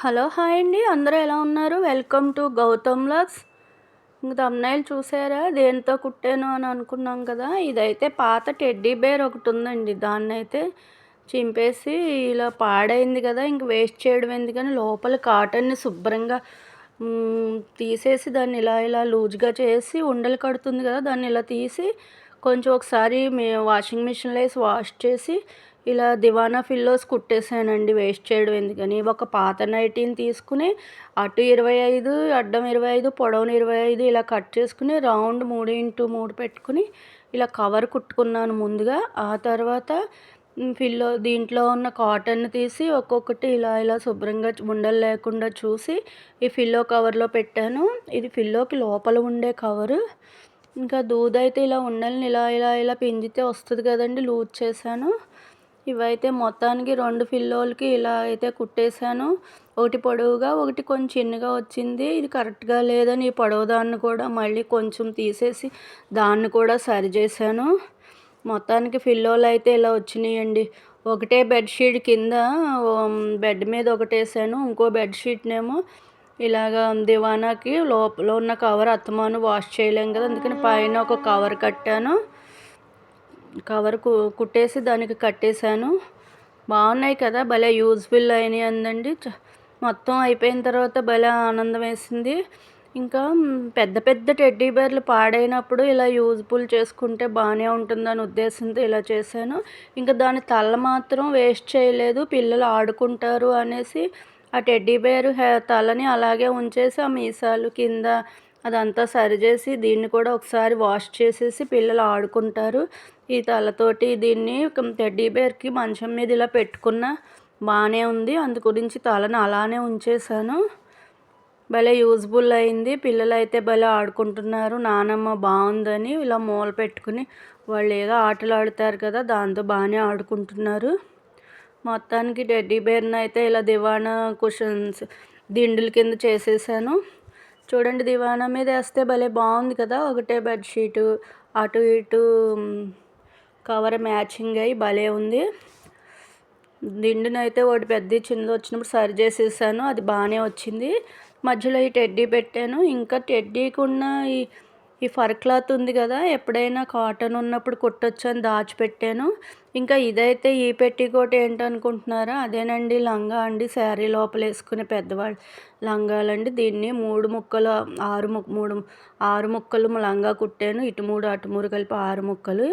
Hello hi అండి. అందరూ ఎలా ఉన్నారు? వెల్కమ్ టు గౌతమ్ లాగ్స్ ఇంక తమ్నైల్ చూసారా? దేంతో కుట్టాను అని అనుకున్నాం కదా. ఇదైతే పాత టెడ్డీ బేర్ ఒకటి ఉందండి. దాన్ని అయితే చింపేసి ఇలా పాడైంది కదా. ఇంక వేస్ట్ చేయడం ఎందుకని లోపల కాటన్ని శుభ్రంగా తీసేసి దాన్ని ఇలా ఇలా లూజ్గా చేసి ఉండలు కడుతుంది కదా. దాన్ని ఇలా తీసి కొంచెం ఒకసారి వాషింగ్ మిషన్లో వేసి వాష్ చేసి ఇలా దివానా ఫిల్లోస్ కుట్టేసానండి వేస్ట్ చేయడం ఎందుకని. ఒక పాత నైటీని తీసుకుని అటు ఇరవై ఐదు అడ్డం ఇరవై ఐదు పొడవును ఇరవై ఐదు ఇలా కట్ చేసుకుని రౌండ్ మూడు ఇంటూ మూడు పెట్టుకుని ఇలా కవర్ కుట్టుకున్నాను ముందుగా. ఆ తర్వాత ఫిల్లో దీంట్లో ఉన్న కాటన్ తీసి ఒక్కొక్కటి ఇలా ఇలా శుభ్రంగా ఉండలు లేకుండా చూసి ఈ ఫిల్లో కవర్లో పెట్టాను. ఇది ఫిల్లోకి లోపల ఉండే కవరు. ఇంకా దూదైతే ఇలా ఉండల్ని ఇలా ఇలా ఇలా పింజితే వస్తుంది కదండి లూజ్ చేశాను. ఇవైతే మొత్తానికి రెండు ఫిల్లోలకి ఇలా అయితే కుట్టేశాను. ఒకటి పొడవుగా ఒకటి కొంచెం చిన్నగా వచ్చింది. ఇది కరెక్ట్గా లేదని ఈ పొడవు దాన్ని కూడా మళ్ళీ కొంచెం తీసేసి దాన్ని కూడా సరి చేశాను. మొత్తానికి ఫిల్లోలు అయితే ఇలా వచ్చినాయండి. ఒకటే బెడ్షీట్ కింద బెడ్ మీద ఒకటి వేసాను ఇంకో బెడ్షీట్నేమో ఇలాగ దివానాకి లోపల ఉన్న కవర్ అత్తమాను వాష్ చేయలేం కదా అందుకని పైన ఒక కవర్ కట్టాను. కవర్కు కుట్టేసి దానికి కట్టేశాను. బాగున్నాయి కదా భలే యూజ్ఫుల్ అయినాయి అందండి. మొత్తం అయిపోయిన తర్వాత భలే ఆనందం వేసింది. ఇంకా పెద్ద పెద్ద టెడ్డీ బేర్లు పాడైనప్పుడు ఇలా యూజ్ఫుల్ చేసుకుంటే బాగానే ఉంటుందని ఉద్దేశంతో ఇలా చేశాను. ఇంకా దాని తల మాత్రం వేస్ట్ చేయలేదు పిల్లలు ఆడుకుంటారు అనేసి ఆ టెడ్డీ బేర్ తలని అలాగే ఉంచేసి ఆ మీసాలు కింద అదంతా సరిచేసి దీన్ని కూడా ఒకసారి వాష్ చేసేసి పిల్లలు ఆడుకుంటారు. ఈ తలతోటి దీన్ని టెడ్డీ బేర్కి మంచం మీద ఇలా పెట్టుకున్న బాగానే ఉంది. అందు గురించి తలను అలానే ఉంచేసాను భలే యూజ్ఫుల్ అయింది. పిల్లలు అయితే భలే ఆడుకుంటున్నారు. నానమ్మ బాగుందని ఇలా మూల పెట్టుకుని వాళ్ళు ఏదో ఆటలు ఆడుతారు కదా దాంతో బాగానే ఆడుకుంటున్నారు. మొత్తానికి టెడ్డీ బేర్ని అయితే ఇలా దివానా కుషన్స్ దిండుల కింద చేసేసాను. చూడండి దివానా మీద వేస్తే భలే బాగుంది కదా. ఒకటే బెడ్షీటు అటు ఇటు కవర్ మ్యాచింగ్ అయ్యి భలే ఉంది. దిండునైతే ఒకటి పెద్ద చిన్నది వచ్చినప్పుడు సరి చేసేసాను. అది బాగానే వచ్చింది. మధ్యలో ఈ టెడ్డీ పెట్టాను. ఇంకా టెడ్డీకి ఉన్న ఈ ఈ ఫర్ క్లాత్ ఉంది కదా ఎప్పుడైనా కాటన్ ఉన్నప్పుడు కుట్టొచ్చు అని దాచిపెట్టాను. ఇంకా ఇదైతే ఈ పెట్టికోట ఏంటనుకుంటున్నారా అదేనండి లంగా అండి శారీ లోపల వేసుకునే పెద్దవాళ్ళు లంగాలండి. దీన్ని మూడు ముక్కలు ఆరు ముక్క మూడు ఆరు ముక్కలు లంగా కుట్టాను. ఇటు మూడు అటు మూడు కలిపి ఆరు ముక్కలు.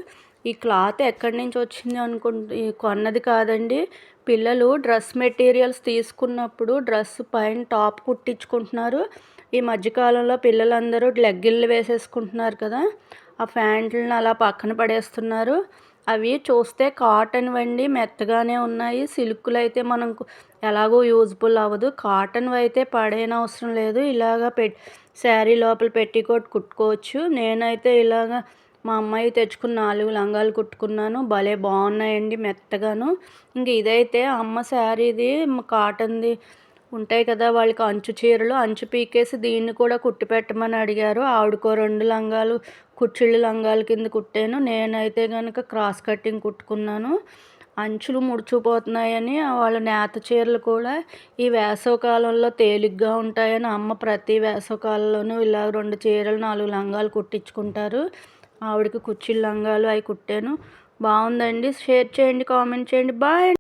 ఈ క్లాత్ ఎక్కడి నుంచి వచ్చింది అనుకుంటు కొన్నది కాదండి పిల్లలు డ్రెస్ మెటీరియల్స్ తీసుకున్నప్పుడు డ్రెస్ పైన టాప్ కుట్టించుకుంటున్నారు. ఈ మధ్యకాలంలో పిల్లలందరూ లెగ్గిళ్ళు వేసేసుకుంటున్నారు కదా. ఆ ప్యాంట్లను అలా పక్కన పడేస్తున్నారు. అవి చూస్తే కాటన్ వండి మెత్తగానే ఉన్నాయి. సిల్కులు అయితే మనం ఎలాగో యూజ్ఫుల్ అవ్వదు. కాటన్ అయితే పడేనవసరం లేదు. ఇలాగ పె శారీ లోపల పెట్టికోట్ కుట్టుకోవచ్చు. నేనైతే ఇలాగ మా అమ్మాయి తెచ్చుకున్న నాలుగు లంగాలు కుట్టుకున్నాను. భలే బాగున్నాయండి మెత్తగాను. ఇంక ఇదైతే అమ్మ శారీది కాటన్ది ఉంటాయి కదా వాళ్ళకి అంచు చీరలు. అంచు పీకేసి దీన్ని కూడా కుట్టి పెట్టమని అడిగారు. ఆవిడకో రెండు లంగాలు కుచ్చిళ్ళు లంగాల కింద కుట్టాను. నేనైతే కనుక క్రాస్ కటింగ్ కుట్టుకున్నాను. అంచులు ముడుచుపోతున్నాయని వాళ్ళ నేత చీరలు కూడా ఈ వేసవకాలంలో తేలిగ్గా ఉంటాయని అమ్మ ప్రతి వేసవకాలంలోనూ ఇలా రెండు చీరలు నాలుగు లంగాలు కుట్టించుకుంటారు. ఆవిడకి కుర్చీలు లంగాలు అవి కుట్టాను. బాగుందండి. షేర్ చేయండి కామెంట్ చేయండి. బాయ్